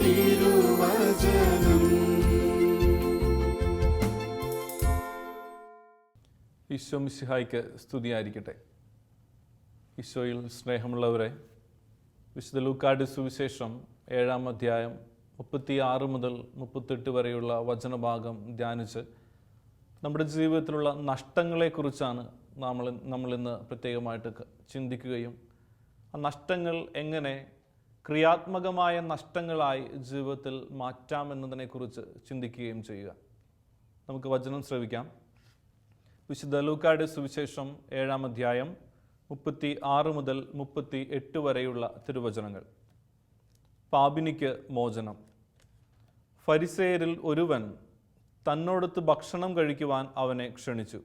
തിരുവചനം. ഈശോ മിസ്സിഹായിക്ക് സ്തുതിയായിരിക്കട്ടെ. ഈശോയിൽ സ്നേഹമുള്ളവരെ വിശുദ്ധ ലൂക്കാട് സുവിശേഷം ഏഴാം അധ്യായം മുപ്പത്തി ആറ് മുതൽ മുപ്പത്തെട്ട് വരെയുള്ള വചനഭാഗം ധ്യാനിച്ച് നമ്മുടെ ജീവിതത്തിലുള്ള നഷ്ടങ്ങളെക്കുറിച്ചാണ് നമ്മൾ നമ്മളിന്ന് പ്രത്യേകമായിട്ട് ചിന്തിക്കുകയും ആ നഷ്ടങ്ങൾ എങ്ങനെ ക്രിയാത്മകമായ നഷ്ടങ്ങളായി ജീവിതത്തിൽ മാറ്റാമെന്നതിനെക്കുറിച്ച് ചിന്തിക്കുകയും ചെയ്യുക. നമുക്ക് വചനം ശ്രവിക്കാം. വിശുദ്ധ ലൂക്കായുടെ സുവിശേഷം ഏഴാം അധ്യായം മുപ്പത്തി ആറ് മുതൽ മുപ്പത്തി എട്ട് വരെയുള്ള തിരുവചനങ്ങൾ. പാപിനിക്ക് മോചനം. ഫരിസേരിൽ ഒരുവൻ തന്നോടൊത്ത് ഭക്ഷണം കഴിക്കുവാൻ അവനെ ക്ഷണിച്ചു.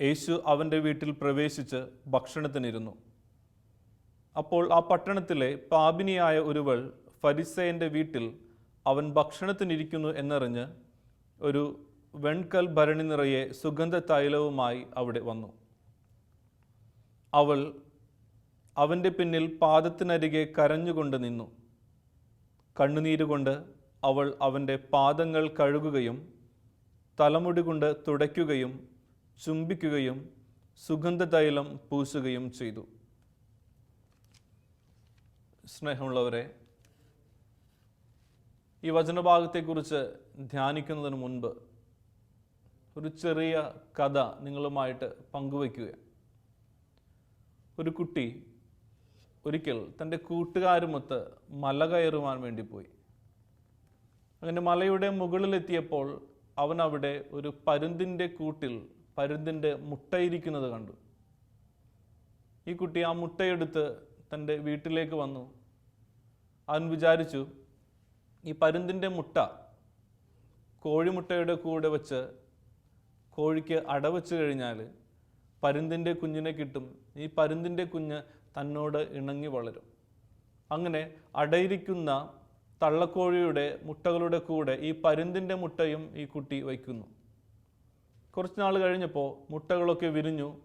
യേശു അവന്റെ വീട്ടിൽ പ്രവേശിച്ച് ഭക്ഷണത്തിനിരുന്നു. അപ്പോൾ ആ പട്ടണത്തിലെ പാപിനിയായ ഒരുവൾ ഫരിസേയന്റെ വീട്ടിൽ അവൻ ഭക്ഷണത്തിനിരിക്കുന്നു എന്നറിഞ്ഞ് ഒരു വെൺകൽ ഭരണി നിറയെ സുഗന്ധ തൈലവുമായി അവിടെ വന്നു. അവൾ അവന്റെ പിന്നിൽ പാദത്തിനരികെ കരഞ്ഞുകൊണ്ട് നിന്നു. കണ്ണുനീരുകൊണ്ട് അവൾ അവന്റെ പാദങ്ങൾ കഴുകുകയും തലമുടി കൊണ്ട് തുടയ്ക്കുകയും ചുംബിക്കുകയും സുഗന്ധതൈലം പൂശുകയും ചെയ്തു. സ്നേഹമുള്ളവരെ ഈ വചനഭാഗത്തെക്കുറിച്ച് ധ്യാനിക്കുന്നതിന് മുൻപ് ഒരു ചെറിയ കഥ നിങ്ങളുമായിട്ട് പങ്കുവയ്ക്കുക ഒരു കുട്ടി ഒരിക്കൽ തന്റെ കൂട്ടുകാരുമൊത്ത് മല കയറുവാൻ വേണ്ടി പോയി. അങ്ങനെ മലയുടെ മുകളിലെത്തിയപ്പോൾ അവൻ അവിടെ ഒരു പരുന്തിന്റെ കൂട്ടിൽ പരുന്തിന്റെ മുട്ടയിരിക്കുന്നത് കണ്ടു. ഈ കുട്ടി ആ മുട്ടയെടുത്ത് തന്റെ വീട്ടിലേക്ക് വന്നു. അവൻ വിചാരിച്ചു ഈ പരുന്തിന്റെ മുട്ട കോഴിമുട്ടയുടെ കൂടെ വെച്ച് കോഴിക്ക് അടവെച്ച് കഴിഞ്ഞാൽ പരുന്തിന്റെ കുഞ്ഞിനെ കിട്ടും. ഈ പരുന്തിന്റെ കുഞ്ഞ് തന്നോട് ഇണങ്ങി വളരും. അങ്ങനെ അടയിരിക്കുന്ന തള്ളക്കോഴിയുടെ മുട്ടകളുടെ കൂടെ ഈ പരുന്തിന്റെ മുട്ടയും ഈ കുട്ടി വയ്ക്കുന്നു. കുറച്ച് നാൾ കഴിഞ്ഞപ്പോൾ മുട്ടകളൊക്കെ വിരിഞ്ഞു.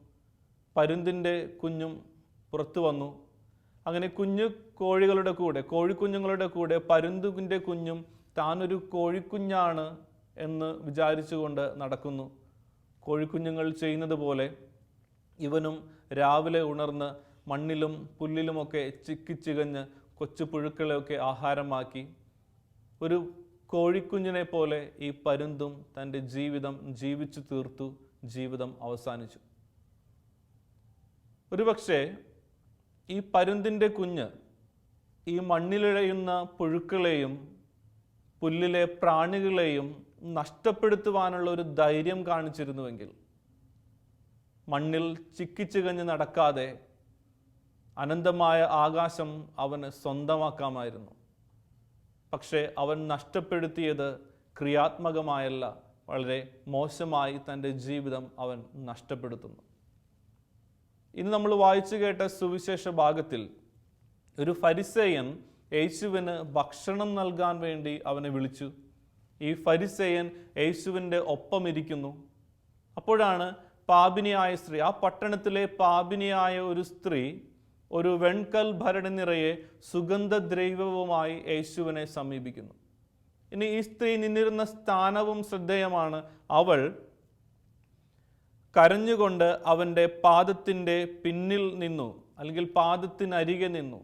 പരുന്തിന്റെ കുഞ്ഞും പുറത്തു വന്നു. അങ്ങനെ കുഞ്ഞു കോഴികളുടെ കൂടെ കോഴിക്കുഞ്ഞുങ്ങളുടെ കൂടെ പരുന്തുകിന്റെ കുഞ്ഞും താനൊരു കോഴിക്കുഞ്ഞാണ് എന്ന് വിചാരിച്ചുകൊണ്ട് നടക്കുന്നു. കോഴിക്കുഞ്ഞുങ്ങൾ ചെയ്യുന്നത് പോലെ ഇവനും രാവിലെ ഉണർന്ന് മണ്ണിലും പുല്ലിലുമൊക്കെ ചിക്കിച്ചികഞ്ഞ് കൊച്ചു പുഴുക്കളെയൊക്കെ ആഹാരമാക്കി. ഒരു കോഴിക്കുഞ്ഞിനെ പോലെ ഈ പരുന്തും തന്റെ ജീവിതം ജീവിച്ചു തീർത്തു ജീവിതം അവസാനിച്ചു. ഒരുപക്ഷെ ഈ പരുന്തിന്റെ കുഞ്ഞ് ഈ മണ്ണിലിഴയുന്ന പുഴുക്കളെയും പുല്ലിലെ പ്രാണികളെയും നഷ്ടപ്പെടുത്തുവാനുള്ള ഒരു ധൈര്യം കാണിച്ചിരുന്നുവെങ്കിൽ മണ്ണിൽ ചിക്കിച്ചികഞ്ഞ് നടക്കാതെ അനന്തമായ ആകാശം അവന് സ്വന്തമാക്കാമായിരുന്നു. പക്ഷേ അവൻ നഷ്ടപ്പെടുത്തിയത് ക്രിയാത്മകമായല്ല വളരെ മോശമായി തന്റെ ജീവിതം അവൻ നഷ്ടപ്പെടുത്തുന്നു. ഇന്ന് നമ്മൾ വായിച്ചു കേട്ട സുവിശേഷ ഭാഗത്തിൽ ഒരു ഫരിസേയൻ യേശുവിന് ഭക്ഷണം നൽകാൻ വേണ്ടി അവനെ വിളിച്ചു. ഈ ഫരിസേയൻ യേശുവിന്റെ ഒപ്പം ഇരിക്കുന്നു. അപ്പോഴാണ് പാപിനിയായ സ്ത്രീ ആ പട്ടണത്തിലെ പാപിനിയായ ഒരു സ്ത്രീ ഒരു വെൺകൽ ഭരണി നിറയെ സുഗന്ധദ്രൈവവുമായി യേശുവിനെ സമീപിക്കുന്നു. ഇനി ഈ സ്ത്രീ നിന്നിരുന്ന സ്ഥാനവും ശ്രദ്ധേയമാണ്. അവൾ കരഞ്ഞുകൊണ്ട് അവന്റെ പാദത്തിന്റെ പിന്നിൽ നിന്നു അല്ലെങ്കിൽ പാദത്തിനരികെ നിന്നു.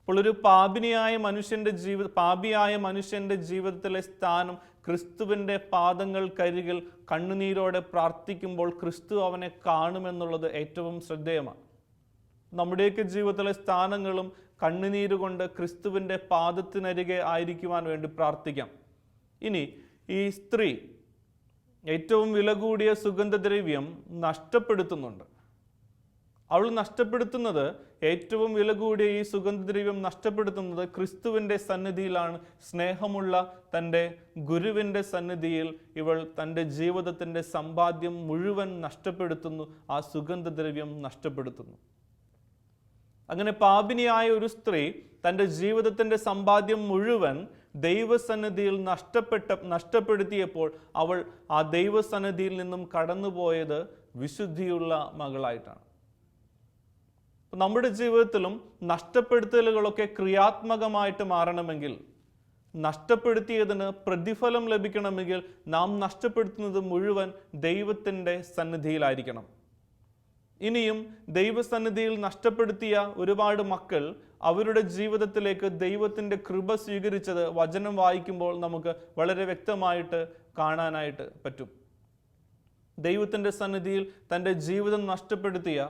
അപ്പോൾ ഒരു പാപിനിയായ മനുഷ്യന്റെ ജീവിത പാപിയായ മനുഷ്യന്റെ ജീവിതത്തിലെ സ്ഥാനം ക്രിസ്തുവിന്റെ പാദങ്ങൾക്കരികിൽ കണ്ണുനീരോടെ പ്രാർത്ഥിക്കുമ്പോൾ ക്രിസ്തു അവനെ കാണുമെന്നുള്ളത് ഏറ്റവും ശ്രദ്ധേയമാണ്. നമ്മുടെയൊക്കെ ജീവിതത്തിലെ സ്ഥാനങ്ങളും കണ്ണുനീരുകൊണ്ട് ക്രിസ്തുവിന്റെ പാദത്തിനരികെ ആയിരിക്കുവാൻ വേണ്ടി പ്രാർത്ഥിക്കാം. ഇനി ഈ സ്ത്രീ ഏറ്റവും വില കൂടിയ സുഗന്ധദ്രവ്യം നഷ്ടപ്പെടുത്തുന്നുണ്ട്. അവൾ നഷ്ടപ്പെടുത്തുന്നത് ഏറ്റവും വില കൂടിയ ഈ സുഗന്ധദ്രവ്യം നഷ്ടപ്പെടുത്തുന്നത് ക്രിസ്തുവിന്റെ സന്നിധിയിലാണ്. സ്നേഹമുള്ള തന്റെ ഗുരുവിന്റെ സന്നിധിയിൽ ഇവൾ തന്റെ ജീവിതത്തിന്റെ സമ്പാദ്യം മുഴുവൻ നഷ്ടപ്പെടുത്തുന്നു. ആ സുഗന്ധദ്രവ്യം നഷ്ടപ്പെടുത്തുന്നു. അങ്ങനെ പാപിനിയായ ഒരു സ്ത്രീ തന്റെ ജീവിതത്തിന്റെ സമ്പാദ്യം മുഴുവൻ ദൈവസന്നിധിയിൽ നഷ്ടപ്പെട്ട നഷ്ടപ്പെടുത്തിയപ്പോൾ അവൾ ആ ദൈവസന്നിധിയിൽ നിന്നും കടന്നുപോയത് വിശുദ്ധിയുള്ള മകളായിട്ടാണ്. നമ്മുടെ ജീവിതത്തിലും നഷ്ടപ്പെടുത്തലുകളൊക്കെ ക്രിയാത്മകമായിട്ട് മാറണമെങ്കിൽ നഷ്ടപ്പെടുത്തിയതിന് പ്രതിഫലം ലഭിക്കണമെങ്കിൽ നാം നഷ്ടപ്പെടുത്തുന്നത് മുഴുവൻ ദൈവത്തിന്റെ സന്നിധിയിലായിരിക്കണം. ഇനിയും ദൈവസന്നിധിയിൽ നഷ്ടപ്പെടുത്തിയ ഒരുപാട് മക്കൾ അവരുടെ ജീവിതത്തിലേക്ക് ദൈവത്തിന്റെ കൃപ സ്വീകരിച്ചത് വചനം വായിക്കുമ്പോൾ നമുക്ക് വളരെ വ്യക്തമായിട്ട് കാണാനായിട്ട് പറ്റും. ദൈവത്തിന്റെ സന്നിധിയിൽ തന്റെ ജീവിതം നഷ്ടപ്പെടുത്തിയ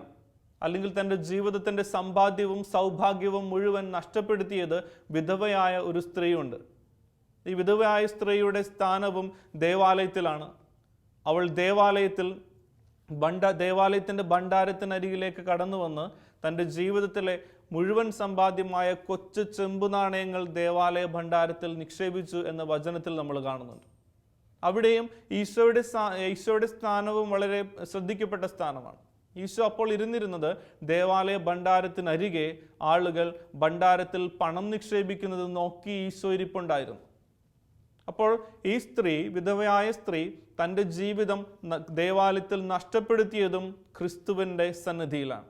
അല്ലെങ്കിൽ തന്റെ ജീവിതത്തിന്റെ സമ്പാദ്യവും സൗഭാഗ്യവും മുഴുവൻ നഷ്ടപ്പെടുത്തിയത് വിധവയായ ഒരു സ്ത്രീയുണ്ട്. ഈ വിധവയായ സ്ത്രീയുടെ സ്ഥാനവും ദേവാലയത്തിലാണ്. അവൾ ദേവാലയത്തിൽ ഭണ്ഡ ദേവാലയത്തിന്റെ ഭണ്ഡാരത്തിനരികിലേക്ക് കടന്നു വന്ന് തന്റെ ജീവിതത്തിലെ മുഴുവൻ സമ്പാദ്യമായ കൊച്ചു ചെമ്പു നാണയങ്ങൾ ദേവാലയ ഭണ്ഡാരത്തിൽ നിക്ഷേപിച്ചു എന്ന വചനത്തിൽ നമ്മൾ കാണുന്നുണ്ട്. അവിടെയും ഈശോയുടെ ഈശോയുടെ സ്ഥാനവും വളരെ ശ്രദ്ധിക്കപ്പെട്ട സ്ഥാനമാണ്. ഈശോ അപ്പോൾ ഇരുന്നിരുന്നത് ദേവാലയ ഭണ്ഡാരത്തിനരികെ ആളുകൾ ഭണ്ഡാരത്തിൽ പണം നിക്ഷേപിക്കുന്നത് നോക്കി ഈശോ ഇരിപ്പുണ്ടായിരുന്നു. അപ്പോൾ ഈ സ്ത്രീ വിധവയായ സ്ത്രീ തന്റെ ജീവിതം ദേവാലയത്തിൽ നഷ്ടപ്പെടുത്തിയതും ക്രിസ്തുവിന്റെ സന്നിധിയിലാണ്.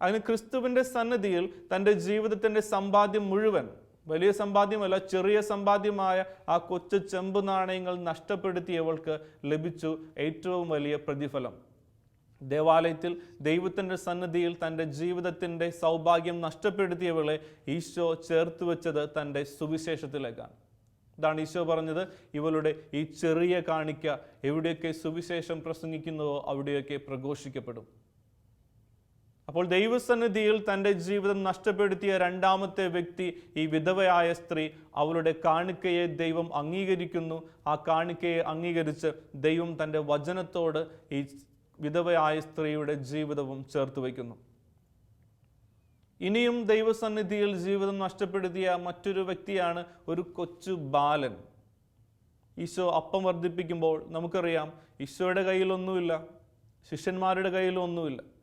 അതിന് ക്രിസ്തുവിന്റെ സന്നിധിയിൽ തന്റെ ജീവിതത്തിന്റെ സമ്പാദ്യം മുഴുവൻ വലിയ സമ്പാദ്യമല്ല ചെറിയ സമ്പാദ്യമായ ആ കൊച്ചു ചെമ്പ് നാണയങ്ങൾ നഷ്ടപ്പെടുത്തിയവൾക്ക് ലഭിച്ചു ഏറ്റവും വലിയ പ്രതിഫലം. ദേവാലയത്തിൽ ദൈവത്തിന്റെ സന്നിധിയിൽ തന്റെ ജീവിതത്തിന്റെ സൗഭാഗ്യം നഷ്ടപ്പെടുത്തിയവളെ ഈശോ ചേർത്ത് വെച്ചത് തന്റെ സുവിശേഷത്തിലേക്കാണ്. ഇതാണ് ഈശോ പറഞ്ഞത് ഇവളുടെ ഈ ചെറിയ കാണിക്ക എവിടെയൊക്കെ സുവിശേഷം പ്രസംഗിക്കുന്നുവോ അവിടെയൊക്കെ പ്രഘോഷിക്കപ്പെടും. അപ്പോൾ ദൈവസന്നിധിയിൽ തന്റെ ജീവിതം നഷ്ടപ്പെടുത്തിയ രണ്ടാമത്തെ വ്യക്തി ഈ വിധവയായ സ്ത്രീ അവളുടെ കാണിക്കയെ ദൈവം അംഗീകരിക്കുന്നു. ആ കാണിക്കയെ അംഗീകരിച്ച് ദൈവം തന്റെ വചനത്തോട് ഈ വിധവയായ സ്ത്രീയുടെ ജീവിതവും ചേർത്ത് വയ്ക്കുന്നു. ഇനിയും ദൈവസന്നിധിയിൽ ജീവിതം നഷ്ടപ്പെടുത്തിയ മറ്റൊരു വ്യക്തിയാണ് ഒരു കൊച്ചു ബാലൻ. ഈശോ അപ്പം വർദ്ധിപ്പിക്കുമ്പോൾ നമുക്കറിയാം ഈശോയുടെ കയ്യിലൊന്നുമില്ല ശിഷ്യന്മാരുടെ കയ്യിലൊന്നുമില്ല.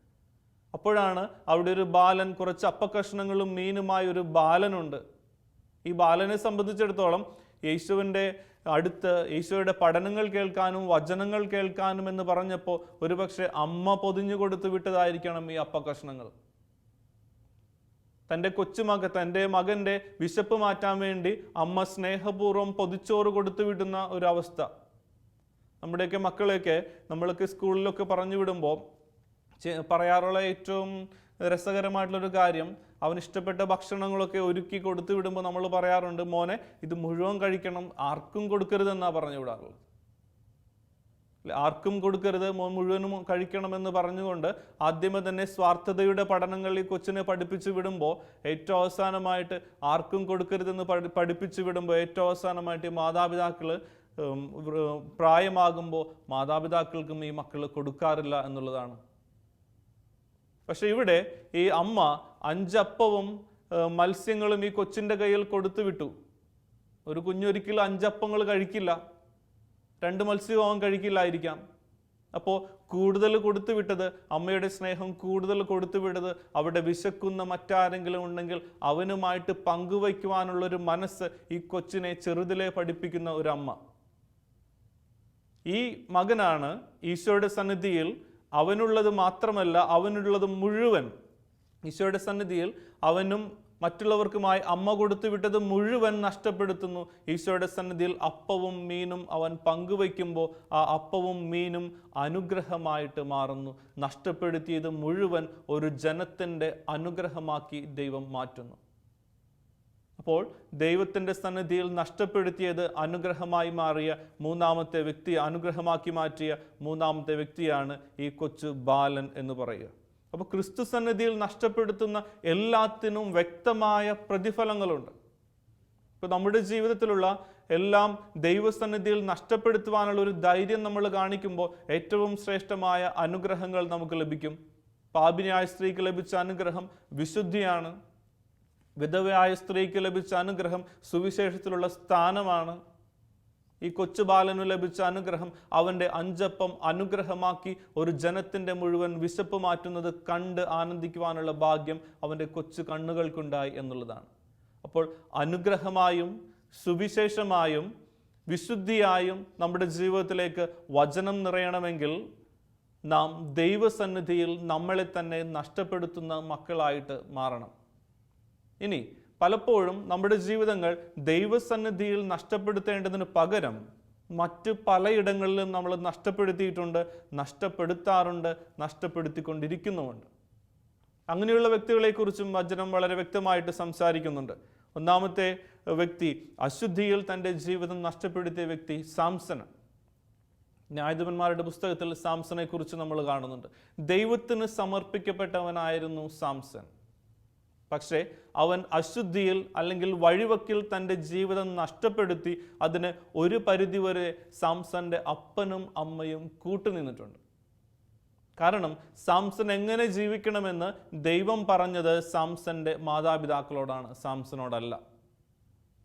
അപ്പോഴാണ് അവിടെ ഒരു ബാലൻ കുറച്ച് അപ്പക്കഷ്ണങ്ങളും മീനുമായ ഒരു ബാലനുണ്ട്. ഈ ബാലനെ സംബന്ധിച്ചിടത്തോളം യേശുവിന്റെ അടുത്ത് യേശുവയുടെ പഠനങ്ങൾ കേൾക്കാനും വചനങ്ങൾ കേൾക്കാനും എന്ന് പറഞ്ഞപ്പോൾ ഒരുപക്ഷെ അമ്മ പൊതിഞ്ഞു കൊടുത്തു വിട്ടതായിരിക്കണം ഈ അപ്പക്കഷ്ണങ്ങൾ. തന്റെ കൊച്ചുമക തന്റെ മകന്റെ വിശപ്പ് മാറ്റാൻ വേണ്ടി അമ്മ സ്നേഹപൂർവം പൊതിച്ചോറ് കൊടുത്തു വിടുന്ന ഒരവസ്ഥ. നമ്മുടെയൊക്കെ മക്കളെയൊക്കെ നമ്മളൊക്കെ സ്കൂളിലൊക്കെ പറഞ്ഞു വിടുമ്പോൾ പറയാറുള്ള ഏറ്റവും രസകരമായിട്ടുള്ളൊരു കാര്യം അവൻ ഇഷ്ടപ്പെട്ട ഭക്ഷണങ്ങളൊക്കെ ഒരുക്കി കൊടുത്തു വിടുമ്പോൾ നമ്മൾ പറയാറുണ്ട് മോനെ ഇത് മുഴുവൻ കഴിക്കണം ആർക്കും കൊടുക്കരുതെന്നാണ് പറഞ്ഞു വിടാറുള്ളത്. ആർക്കും കൊടുക്കരുത് മോൻ മുഴുവനും കഴിക്കണമെന്ന് പറഞ്ഞുകൊണ്ട് ആദ്യമേ തന്നെ സ്വാർത്ഥതയുടെ പഠനങ്ങൾ ഈ കൊച്ചിനെ പഠിപ്പിച്ചു വിടുമ്പോൾ ഏറ്റവും അവസാനമായിട്ട് ആർക്കും കൊടുക്കരുതെന്ന് പഠി പഠിപ്പിച്ചു വിടുമ്പോൾ ഏറ്റവും അവസാനമായിട്ട് മാതാപിതാക്കൾ പ്രായമാകുമ്പോൾ മാതാപിതാക്കൾക്കും ഈ മക്കൾ കൊടുക്കാറില്ല എന്നുള്ളതാണ് പക്ഷെ ഇവിടെ ഈ അമ്മ അഞ്ചപ്പവും മത്സ്യങ്ങളും ഈ കൊച്ചിന്റെ കയ്യിൽ കൊടുത്തു വിട്ടു. ഒരു കുഞ്ഞൊരിക്കലും അഞ്ചപ്പങ്ങൾ കഴിക്കില്ല. രണ്ട് മത്സ്യവും അവൻ കഴിക്കില്ലായിരിക്കാം. അപ്പോൾ കൂടുതൽ കൊടുത്തു വിട്ടത് അമ്മയുടെ സ്നേഹം കൂടുതൽ കൊടുത്തു വിട്ടത് അവിടെ വിശക്കുന്ന മറ്റാരെങ്കിലും ഉണ്ടെങ്കിൽ അവനുമായിട്ട് പങ്കുവയ്ക്കുവാനുള്ളൊരു മനസ്സ് ഈ കൊച്ചിനെ ചെറുതിലെ പഠിപ്പിക്കുന്ന ഒരു അമ്മ. ഈ മകനാണ് ഈശോയുടെ സന്നിധിയിൽ അവനുള്ളത് മാത്രമല്ല അവനുള്ളത് മുഴുവൻ. ഈശോയുടെ സന്നിധിയിൽ അവനും മറ്റുള്ളവർക്കുമായി അമ്മ കൊടുത്തു വിട്ടത് മുഴുവൻ നഷ്ടപ്പെടുത്തുന്നു. ഈശോയുടെ സന്നിധിയിൽ അപ്പവും മീനും അവൻ പങ്കുവയ്ക്കുമ്പോൾ ആ അപ്പവും മീനും അനുഗ്രഹമായിട്ട് മാറുന്നു. നഷ്ടപ്പെടുത്തിയത് മുഴുവൻ ഒരു ജനത്തിന്റെ അനുഗ്രഹമാക്കി ദൈവം മാറ്റുന്നു. അപ്പോൾ ദൈവത്തിന്റെ സന്നിധിയിൽ നഷ്ടപ്പെടുത്തിയത് അനുഗ്രഹമായി മാറിയ മൂന്നാമത്തെ വ്യക്തി അനുഗ്രഹമാക്കി മാറ്റിയ മൂന്നാമത്തെ വ്യക്തിയാണ് ഈ കൊച്ചു ബാലൻ എന്ന് പറയുക. അപ്പോൾ ക്രിസ്തു സന്നിധിയിൽ നഷ്ടപ്പെടുത്തുന്ന എല്ലാത്തിനും വ്യക്തമായ പ്രതിഫലങ്ങളുണ്ട്. ഇപ്പോൾ നമ്മുടെ ജീവിതത്തിലുള്ള എല്ലാം ദൈവസന്നിധിയിൽ നഷ്ടപ്പെടുത്തുവാനുള്ള ഒരു ധൈര്യം നമ്മൾ കാണിക്കുമ്പോൾ ഏറ്റവും ശ്രേഷ്ഠമായ അനുഗ്രഹങ്ങൾ നമുക്ക് ലഭിക്കും. പാപിനിയായ സ്ത്രീക്ക് ലഭിച്ച അനുഗ്രഹം വിശുദ്ധിയാണ്. വിധവയായ സ്ത്രീക്ക് ലഭിച്ച അനുഗ്രഹം സുവിശേഷത്തിലുള്ള സ്ഥാനമാണ്. ഈ കൊച്ചു ബാലനു ലഭിച്ച അനുഗ്രഹം അവന്റെ അഞ്ചപ്പം അനുഗ്രഹമാക്കി ഒരു ജനത്തിന്റെ മുഴുവൻ വിശപ്പ് മാറ്റുന്നത് കണ്ട് ആനന്ദിക്കുവാനുള്ള ഭാഗ്യം അവന്റെ കൊച്ചു കണ്ണുകൾക്കുണ്ടായി എന്നുള്ളതാണ്. അപ്പോൾ അനുഗ്രഹമായും സുവിശേഷമായും വിശുദ്ധിയായും നമ്മുടെ ജീവിതത്തിലേക്ക് വചനം നിറയണമെങ്കിൽ നാം ദൈവസന്നിധിയിൽ നമ്മളെ തന്നെ നഷ്ടപ്പെടുത്തുന്ന മക്കളായിട്ട് മാറണം. ഇനി പലപ്പോഴും നമ്മുടെ ജീവിതങ്ങൾ ദൈവസന്നിധിയിൽ നഷ്ടപ്പെടുത്തേണ്ടതിന് പകരം മറ്റ് പലയിടങ്ങളിലും നമ്മൾ നഷ്ടപ്പെടുത്തിയിട്ടുണ്ട് നഷ്ടപ്പെടുത്താറുണ്ട് നഷ്ടപ്പെടുത്തിക്കൊണ്ടിരിക്കുന്നുമുണ്ട്. അങ്ങനെയുള്ള വ്യക്തികളെക്കുറിച്ചും വചനം വളരെ വ്യക്തമായിട്ട് സംസാരിക്കുന്നുണ്ട്. ഒന്നാമത്തെ വ്യക്തി അശുദ്ധിയിൽ തന്റെ ജീവിതം നഷ്ടപ്പെടുത്തിയ വ്യക്തി സാംസണ് ന്യായാധിപന്മാരുടെ പുസ്തകത്തിൽ സാംസനെ കുറിച്ച് നമ്മൾ കാണുന്നുണ്ട്. ദൈവത്തിന് സമർപ്പിക്കപ്പെട്ടവനായിരുന്നു സാംസൺ. പക്ഷേ അവൻ അശുദ്ധിയിൽ അല്ലെങ്കിൽ വഴിവക്കിൽ തന്റെ ജീവിതം നഷ്ടപ്പെടുത്തി അതിന് ഒരു പരിധിവരെ സാംസന്റെ അപ്പനും അമ്മയും കൂട്ടുനിന്നിട്ടുണ്ട്. കാരണം സാംസൺ എങ്ങനെ ജീവിക്കണമെന്ന് ദൈവം പറഞ്ഞത് സാംസന്റെ മാതാപിതാക്കളോടാണ് സാംസനോടല്ല.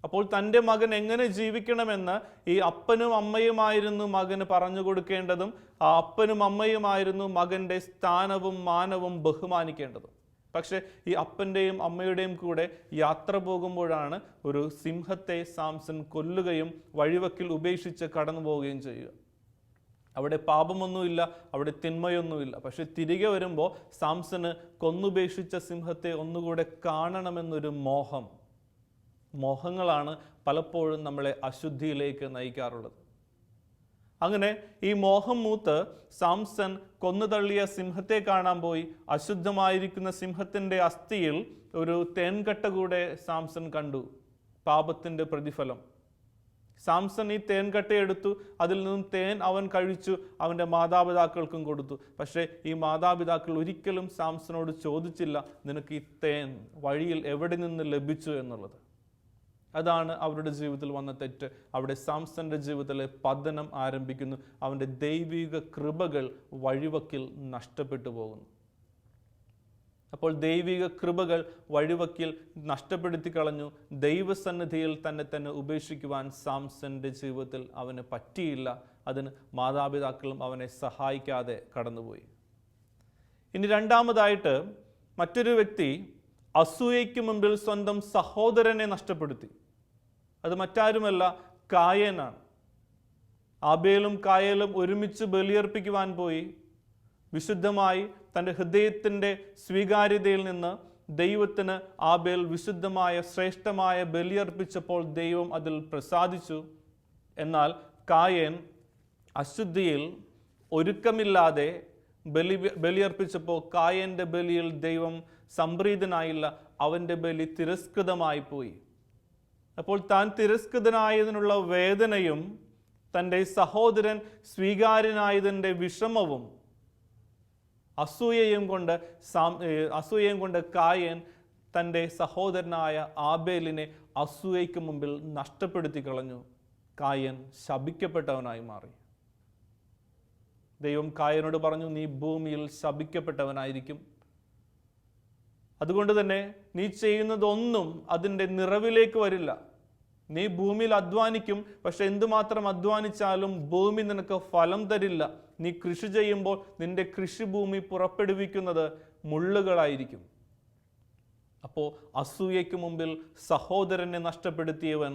അപ്പോൾ തന്റെ മകൻ എങ്ങനെ ജീവിക്കണമെന്ന് ഈ അപ്പനും അമ്മയുമായിരുന്നു മകന് പറഞ്ഞു കൊടുക്കേണ്ടതും ആ അപ്പനും അമ്മയുമായിരുന്നു മകന്റെ സ്ഥാനവും മാനവും ബഹുമാനിക്കേണ്ടതും. പക്ഷേ ഈ അപ്പന്റെയും അമ്മയുടെയും കൂടെ യാത്ര പോകുമ്പോഴാണ് ഒരു സിംഹത്തെ സാംസൺ കൊല്ലുകയും വഴിവക്കിൽ ഉപേക്ഷിച്ച് കടന്നു പോവുകയും ചെയ്യുക. അവിടെ പാപമൊന്നുമില്ല അവിടെ തിന്മയൊന്നുമില്ല. പക്ഷെ തിരികെ വരുമ്പോൾ സാംസന് കൊന്നുപേക്ഷിച്ച സിംഹത്തെ ഒന്നുകൂടെ കാണണമെന്നൊരു മോഹം മോഹങ്ങളാണ് പലപ്പോഴും നമ്മളെ അശുദ്ധിയിലേക്ക് നയിക്കാറുള്ളത്. അങ്ങനെ ഈ മോഹം മൂത്ത് സാംസൺ കൊന്നുതള്ളിയ സിംഹത്തെ കാണാൻ പോയി. അശുദ്ധമായിരിക്കുന്ന സിംഹത്തിന്റെ അസ്ഥിയിൽ ഒരു തേൻകട്ട കൂടെ സാംസൺ കണ്ടു. പാപത്തിന്റെ പ്രതിഫലം. സാംസൺ ഈ തേൻകട്ട എടുത്തു. അതിൽ നിന്നും തേൻ അവൻ കഴിച്ചു. അവന്റെ മാതാപിതാക്കൾക്കും കൊടുത്തു. പക്ഷേ ഈ മാതാപിതാക്കൾ ഒരിക്കലും സാംസണോട് ചോദിച്ചില്ല നിനക്ക് ഈ തേൻ വഴിയിൽ എവിടെ നിന്ന് ലഭിച്ചു? എന്നുള്ളത്. അതാണ് അവരുടെ ജീവിതത്തിൽ വന്ന തെറ്റ്. അവിടെ സാംസന്റെ ജീവിതത്തിലെ പതനം ആരംഭിക്കുന്നു. അവന്റെ ദൈവിക കൃപകൾ വഴിവക്കിൽ നഷ്ടപ്പെട്ടു പോകുന്നു. അപ്പോൾ ദൈവിക കൃപകൾ വഴിവക്കിൽ നഷ്ടപ്പെടുത്തി കളഞ്ഞു. ദൈവസന്നിധിയിൽ തന്നെ തന്നെ ഉപേക്ഷിക്കുവാൻ സാംസന്റെ ജീവിതത്തിൽ അവന് പറ്റിയില്ല. അതിന് മാതാപിതാക്കളും അവനെ സഹായിക്കാതെ കടന്നുപോയി. ഇനി രണ്ടാമതായിട്ട് മറ്റൊരു വ്യക്തി അസൂയയ്ക്ക് മുമ്പിൽ സ്വന്തം സഹോദരനെ നഷ്ടപ്പെടുത്തി. അത് മറ്റാരുമല്ല കായനാണ്. ആബേലും കായലും ഒരുമിച്ച് ബലിയർപ്പിക്കുവാൻ പോയി. വിശുദ്ധമായി തന്റെ ഹൃദയത്തിന്റെ സ്വീകാര്യതയിൽ നിന്ന് ദൈവത്തിന് ആബേൽ വിശുദ്ധമായ ശ്രേഷ്ഠമായ ബലിയർപ്പിച്ചപ്പോൾ ദൈവം അതിൽ പ്രസാദിച്ചു. എന്നാൽ കായൻ അശുദ്ധിയിൽ ഒരുക്കമില്ലാതെ ബലി ബലിയർപ്പിച്ചപ്പോൾ കായന്റെ ബലിയിൽ ദൈവം സംപ്രീതനായില്ല അവന്റെ ബലി തിരസ്കൃതമായി പോയി. അപ്പോൾ താൻ തിരസ്കൃതനായതിനുള്ള വേദനയും തന്റെ സഹോദരൻ സ്വീകാര്യനായതിന്റെ വിഷമവും അസൂയയും കൊണ്ട് അസൂയയും കൊണ്ട് കായൻ തന്റെ സഹോദരനായ ആബേലിനെ അസൂയയ്ക്ക് മുമ്പിൽ നഷ്ടപ്പെടുത്തി കളഞ്ഞു. കായൻ ശപിക്കപ്പെട്ടവനായി മാറി. ദൈവം കായനോട് പറഞ്ഞു നീ ഭൂമിയിൽ ശപിക്കപ്പെട്ടവനായിരിക്കും. അതുകൊണ്ട് തന്നെ നീ ചെയ്യുന്നതൊന്നും അതിന്റെ നിറവിലേക്ക് വരില്ല. നീ ഭൂമിയിൽ അധ്വാനിക്കും പക്ഷെ എന്തുമാത്രം അധ്വാനിച്ചാലും ഭൂമി നിനക്ക് ഫലം തരില്ല. നീ കൃഷി ചെയ്യുമ്പോൾ നിന്റെ കൃഷിഭൂമി പുറപ്പെടുവിക്കുന്നത് മുള്ളുകളായിരിക്കും. അപ്പോൾ അസൂയയ്ക്ക് മുമ്പിൽ സഹോദരനെ നഷ്ടപ്പെടുത്തിയവൻ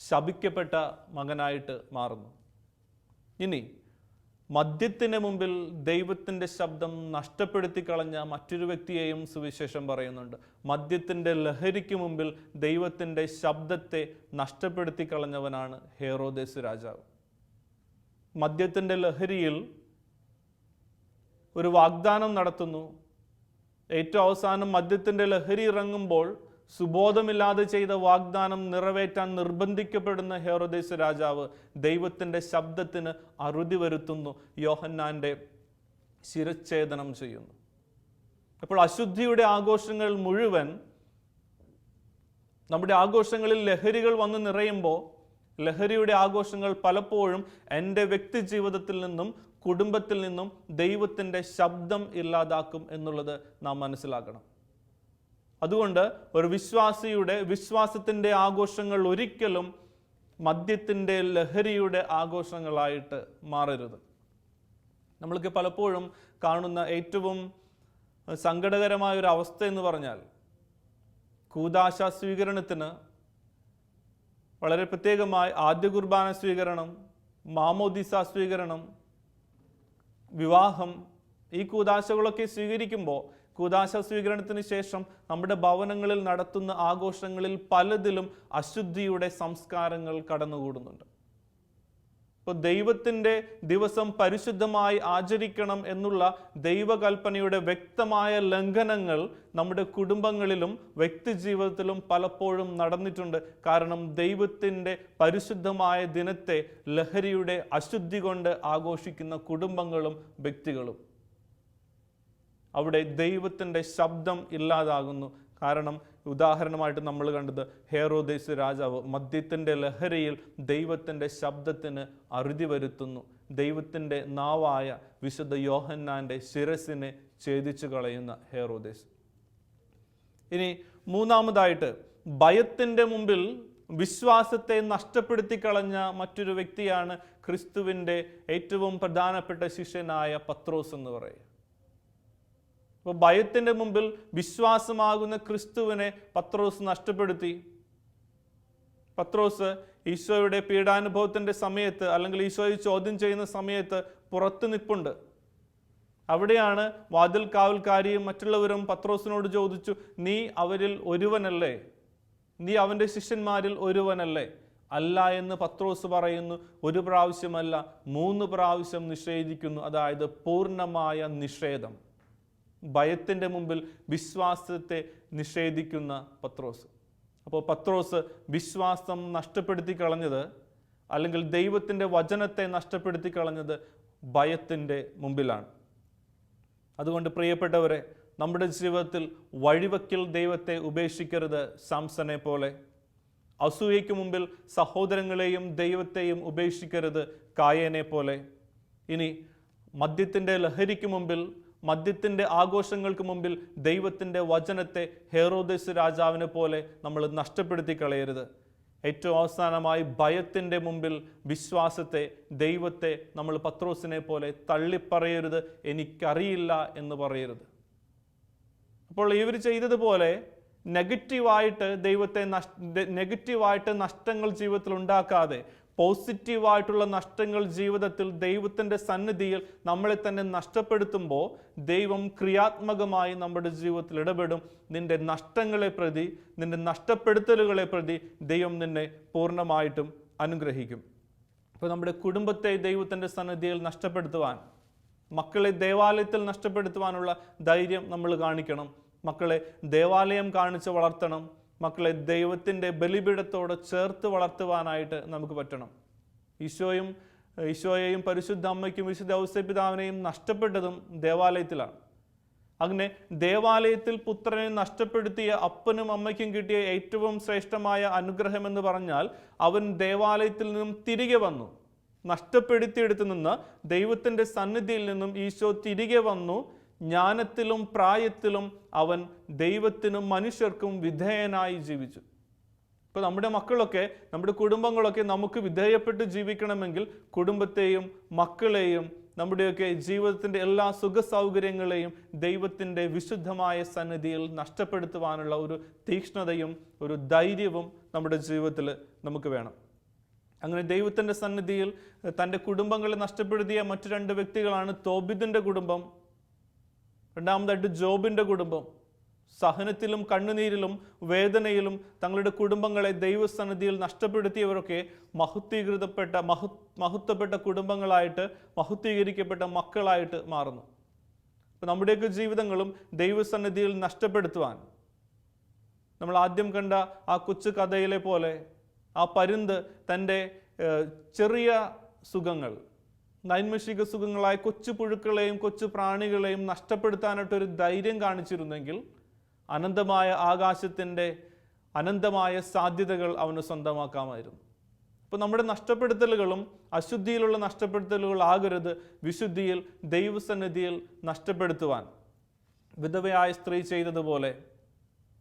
ശപിക്കപ്പെട്ട മകനായിട്ട് മാറുന്നു. ഇനി മദ്യത്തിന് മുമ്പിൽ ദൈവത്തിന്റെ ശബ്ദം നഷ്ടപ്പെടുത്തി കളഞ്ഞ മറ്റൊരു വ്യക്തിയെയും സുവിശേഷം പറയുന്നുണ്ട്. മദ്യത്തിന്റെ ലഹരിക്ക് മുമ്പിൽ ദൈവത്തിന്റെ ശബ്ദത്തെ നഷ്ടപ്പെടുത്തി കളഞ്ഞവനാണ് ഹേറോദേസ് രാജാവ്. മദ്യത്തിന്റെ ലഹരിയിൽ ഒരു വാഗ്ദാനം നടത്തുന്നു. ഏറ്റവും അവസാനം മദ്യത്തിന്റെ ലഹരി ഇറങ്ങുമ്പോൾ സുബോധമില്ലാതെ ചെയ്ത വാഗ്ദാനം നിറവേറ്റാൻ നിർബന്ധിക്കപ്പെടുന്ന ഹേറോദേശ രാജാവ് ദൈവത്തിന്റെ ശബ്ദത്തിന് അറുതി വരുത്തുന്നു. യോഹന്നാന്റെ ശിരച്ഛേദനം ചെയ്യുന്നു. അപ്പോൾ അശുദ്ധിയുടെ ആഘോഷങ്ങൾ മുഴുവൻ നമ്മുടെ ആഘോഷങ്ങളിൽ ലഹരികൾ വന്ന് നിറയുമ്പോൾ ലഹരിയുടെ ആഘോഷങ്ങൾ പലപ്പോഴും എന്റെ വ്യക്തി ജീവിതത്തിൽ നിന്നും കുടുംബത്തിൽ നിന്നും ദൈവത്തിന്റെ ശബ്ദം ഇല്ലാതാക്കും എന്നുള്ളത് നാം മനസ്സിലാക്കണം. അതുകൊണ്ട് ഒരു വിശ്വാസിയുടെ വിശ്വാസത്തിന്റെ ആഘോഷങ്ങൾ ഒരിക്കലും മദ്യത്തിന്റെ ലഹരിയുടെ ആഘോഷങ്ങളായിട്ട് മാറരുത്. നമ്മൾക്ക് പലപ്പോഴും കാണുന്ന ഏറ്റവും സങ്കടകരമായ ഒരു അവസ്ഥ എന്ന് പറഞ്ഞാൽ കൂതാശ സ്വീകരണത്തിന് വളരെ പ്രത്യേകമായി ആദ്യ കുർബാന സ്വീകരണം മാമോദിസ സ്വീകരണം വിവാഹം ഈ കൂതാശകളൊക്കെ സ്വീകരിക്കുമ്പോൾ കൂതാശ സ്വീകരണത്തിന് ശേഷം നമ്മുടെ ഭവനങ്ങളിൽ നടത്തുന്ന ആഘോഷങ്ങളിൽ പലതിലും അശുദ്ധിയുടെ സംസ്കാരങ്ങൾ കടന്നുകൂടുന്നുണ്ട്. ഇപ്പോൾ ദൈവത്തിന്റെ ദിവസം പരിശുദ്ധമായി ആചരിക്കണം എന്നുള്ള ദൈവകൽപ്പനയുടെ വ്യക്തമായ ലംഘനങ്ങൾ നമ്മുടെ കുടുംബങ്ങളിലും വ്യക്തിജീവിതത്തിലും പലപ്പോഴും നടന്നിട്ടുണ്ട്. കാരണം ദൈവത്തിന്റെ പരിശുദ്ധമായ ദിനത്തെ ലഹരിയുടെ അശുദ്ധി കൊണ്ട് ആഘോഷിക്കുന്ന കുടുംബങ്ങളും വ്യക്തികളും. അവിടെ ദൈവത്തിന്റെ ശബ്ദം ഇല്ലാതാകുന്നു. കാരണം ഉദാഹരണമായിട്ട് നമ്മൾ കണ്ടത് ഹേറോദേശ് രാജാവ് മദ്യത്തിന്റെ ലഹരിയിൽ ദൈവത്തിന്റെ ശബ്ദത്തിന് അറുതി വരുത്തുന്നു. ദൈവത്തിന്റെ നാവായ വിശുദ്ധ യോഹന്നാന്റെ ശിരസിനെ ഛേദിച്ചു കളയുന്ന ഹേറോദേശ് ഇനി മൂന്നാമതായിട്ട് ഭയത്തിന്റെ മുമ്പിൽ വിശ്വാസത്തെ നഷ്ടപ്പെടുത്തി കളഞ്ഞ മറ്റൊരു വ്യക്തിയാണ് ക്രിസ്തുവിന്റെ ഏറ്റവും പ്രധാനപ്പെട്ട ശിഷ്യനായ പത്രോസ് എന്ന് പറയുക അപ്പോൾ ഭയത്തിന്റെ മുമ്പിൽ വിശ്വാസമാകുന്ന ക്രിസ്തുവിനെ പത്രോസ് നഷ്ടപ്പെടുത്തി. പത്രോസ് ഈശോയുടെ പീഡാനുഭവത്തിന്റെ സമയത്ത് അല്ലെങ്കിൽ ഈശോയെ ചോദ്യം ചെയ്യുന്ന സമയത്ത് പുറത്ത് നിൽപ്പുണ്ട് അവിടെയാണ് വാതിൽ കാവൽക്കാരിയും മറ്റുള്ളവരും പത്രോസിനോട് ചോദിച്ചു നീ അവരിൽ ഒരുവനല്ലേ? നീ അവന്റെ ശിഷ്യന്മാരിൽ ഒരുവനല്ലേ? അല്ല എന്ന് പത്രോസ് പറയുന്നു ഒരു പ്രാവശ്യമല്ല മൂന്ന് പ്രാവശ്യം നിഷേധിക്കുന്നു. അതായത് പൂർണമായ നിഷേധം. ഭയത്തിന്റെ മുമ്പിൽ വിശ്വാസത്തെ നിഷേധിക്കുന്ന പത്രോസ്. അപ്പോൾ പത്രോസ് വിശ്വാസം നഷ്ടപ്പെടുത്തി കളഞ്ഞത് അല്ലെങ്കിൽ ദൈവത്തിന്റെ വചനത്തെ നഷ്ടപ്പെടുത്തി കളഞ്ഞത് ഭയത്തിന്റെ മുമ്പിലാണ്. അതുകൊണ്ട് പ്രിയപ്പെട്ടവരെ നമ്മുടെ ജീവിതത്തിൽ വഴിവക്കിൽ ദൈവത്തെ ഉപേക്ഷിക്കരുത് സാംസനെ പോലെ. അസൂയയ്ക്ക് മുമ്പിൽ സഹോദരങ്ങളെയും ദൈവത്തെയും ഉപേക്ഷിക്കരുത് കായേനെ പോലെ. ഇനി മദ്യത്തിന്റെ ലഹരിക്ക് മുമ്പിൽ മദ്യത്തിന്റെ ആഘോഷങ്ങൾക്ക് മുമ്പിൽ ദൈവത്തിന്റെ വചനത്തെ ഹേറോദസ് രാജാവിനെ പോലെ നമ്മൾ നഷ്ടപ്പെടുത്തി കളയരുത്. ഏറ്റവും അവസാനമായി ഭയത്തിന്റെ മുമ്പിൽ വിശ്വാസത്തെ ദൈവത്തെ നമ്മൾ പത്രോസിനെ പോലെ തള്ളിപ്പറയരുത് എനിക്കറിയില്ല എന്ന് പറയരുത്. അപ്പോൾ ഇവർ ചെയ്തതുപോലെ നെഗറ്റീവായിട്ട് ദൈവത്തെ നഷ് നെഗറ്റീവായിട്ട് നഷ്ടങ്ങൾ ജീവിതത്തിൽ ഉണ്ടാക്കാതെ പോസിറ്റീവായിട്ടുള്ള നഷ്ടങ്ങൾ ജീവിതത്തിൽ ദൈവത്തിന്റെ സന്നിധിയിൽ നമ്മളെ തന്നെ നഷ്ടപ്പെടുത്തുമ്പോൾ ദൈവം ക്രിയാത്മകമായി നമ്മുടെ ജീവിതത്തിൽ ഇടപെടും. നിന്റെ നഷ്ടങ്ങളെ പ്രതി നിന്റെ നഷ്ടപ്പെടുത്തലുകളെ പ്രതി ദൈവം നിന്നെ പൂർണമായിട്ടും അനുഗ്രഹിക്കും. അപ്പോൾ നമ്മുടെ കുടുംബത്തെ ദൈവത്തിന്റെ സന്നിധിയിൽ നഷ്ടപ്പെടുത്തുവാൻ മക്കളെ ദേവാലയത്തിൽ നഷ്ടപ്പെടുത്തുവാനുള്ള ധൈര്യം നമ്മൾ കാണിക്കണം. മക്കളെ ദേവാലയം കാണിച്ച് വളർത്തണം. മക്കളെ ദൈവത്തിന്റെ ബലിപീഠത്തോട് ചേർത്ത് വളർത്തുവാനായിട്ട് നമുക്ക് പറ്റണം. ഈശോയും ഈശോയെയും പരിശുദ്ധ അമ്മയ്ക്കും വിശുദ്ധ ഔസപിതാവിനെയും നഷ്ടപ്പെട്ടതും ദേവാലയത്തിലാണ്. അങ്ങനെ ദേവാലയത്തിൽ പുത്രനെ നഷ്ടപ്പെടുത്തിയ അപ്പനും അമ്മയ്ക്കും കിട്ടിയ ഏറ്റവും ശ്രേഷ്ഠമായ അനുഗ്രഹം എന്ന് പറഞ്ഞാൽ അവൻ ദേവാലയത്തിൽ നിന്നും തിരികെ വന്നു. നഷ്ടപ്പെടുത്തിയെടുത്തു നിന്ന് ദൈവത്തിന്റെ സന്നിധിയിൽ നിന്നും ഈശോ തിരികെ വന്നു. ജ്ഞാനത്തിലും പ്രായത്തിലും അവൻ ദൈവത്തിനും മനുഷ്യർക്കും വിധേയനായി ജീവിച്ചു. ഇപ്പോൾ നമ്മുടെ മക്കളൊക്കെ നമ്മുടെ കുടുംബങ്ങളൊക്കെ നമുക്ക് വിധേയപ്പെട്ട് ജീവിക്കണമെങ്കിൽ കുടുംബത്തെയും മക്കളെയും നമ്മുടെയൊക്കെ ജീവിതത്തിന്റെ എല്ലാ സുഖ സൗകര്യങ്ങളെയും ദൈവത്തിന്റെ വിശുദ്ധമായ സന്നിധിയിൽ നഷ്ടപ്പെടുത്തുവാനുള്ള ഒരു തീക്ഷ്ണതയും ഒരു ധൈര്യവും നമ്മുടെ ജീവിതത്തിൽ നമുക്ക് വേണം. അങ്ങനെ ദൈവത്തിന്റെ സന്നിധിയിൽ തന്റെ കുടുംബങ്ങളെ നഷ്ടപ്പെടുത്തിയ മറ്റു രണ്ട് വ്യക്തികളാണ് തോബിദിന്റെ കുടുംബം. രണ്ടാമതായിട്ട് ജോബിന്റെ കുടുംബം. സഹനത്തിലും കണ്ണുനീരിലും വേദനയിലും തങ്ങളുടെ കുടുംബങ്ങളെ ദൈവസന്നിധിയിൽ നഷ്ടപ്പെടുത്തിയവരൊക്കെ മഹത്വീകൃതപ്പെട്ട മഹു മഹത്വപ്പെട്ട കുടുംബങ്ങളായിട്ട് മഹത്വീകരിക്കപ്പെട്ട മക്കളായിട്ട് മാറുന്നു. അപ്പം നമ്മുടെയൊക്കെ ജീവിതങ്ങളും ദൈവസന്നിധിയിൽ നഷ്ടപ്പെടുത്തുവാൻ. നമ്മൾ ആദ്യം കണ്ട ആ കൊച്ചു കഥയിലെ പോലെ ആ പരുന്ത് തന്റെ ചെറിയ സുഖങ്ങൾ നൈന്മഷിക സുഖങ്ങളായ കൊച്ചു പുഴുക്കളെയും കൊച്ചു പ്രാണികളെയും നഷ്ടപ്പെടുത്താനായിട്ടൊരു ധൈര്യം കാണിച്ചിരുന്നെങ്കിൽ അനന്തമായ ആകാശത്തിന്റെ അനന്തമായ സാധ്യതകൾ അവന് സ്വന്തമാക്കാമായിരുന്നു. അപ്പോൾ നമ്മുടെ നഷ്ടപ്പെടുത്തലുകളും അശുദ്ധിയിലുള്ള നഷ്ടപ്പെടുത്തലുകൾ ആകരുത് വിശുദ്ധിയിൽ ദൈവസന്നിധിയിൽ നഷ്ടപ്പെടുത്തുവാൻ. വിധവയായ സ്ത്രീ ചെയ്തതുപോലെ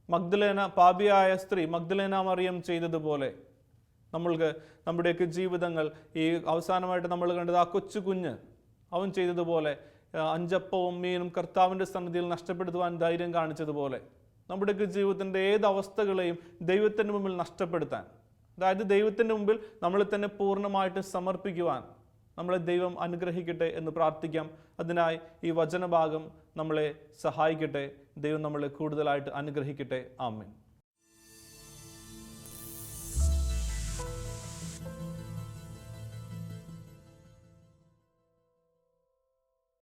മഗ്ദലേന പാപിയായ സ്ത്രീ മഗ്ദലേന മറിയം ചെയ്തതുപോലെ നമ്മൾക്ക് നമ്മുടെയൊക്കെ ജീവിതങ്ങൾ ഈ അവസാനമായിട്ട് നമ്മൾ കണ്ടത് ആ കൊച്ചു കുഞ്ഞ് അവൻ ചെയ്തതുപോലെ അഞ്ചപ്പവും മീനും കർത്താവിന്റെ സന്നിധിയിൽ നഷ്ടപ്പെടുത്തുവാൻ ധൈര്യം കാണിച്ചതുപോലെ നമ്മുടെയൊക്കെ ജീവിതത്തിന്റെ ഏത് അവസ്ഥകളെയും ദൈവത്തിന്റെ മുമ്പിൽ നഷ്ടപ്പെടുത്താൻ അതായത് ദൈവത്തിന്റെ മുമ്പിൽ നമ്മളെ തന്നെ പൂർണമായിട്ട് സമർപ്പിക്കുവാൻ നമ്മളെ ദൈവം അനുഗ്രഹിക്കട്ടെ എന്ന് പ്രാർത്ഥിക്കാം. അതിനായി ഈ വചനഭാഗം നമ്മളെ സഹായിക്കട്ടെ. ദൈവം നമ്മളെ കൂടുതലായിട്ട് അനുഗ്രഹിക്കട്ടെ. ആമേൻ.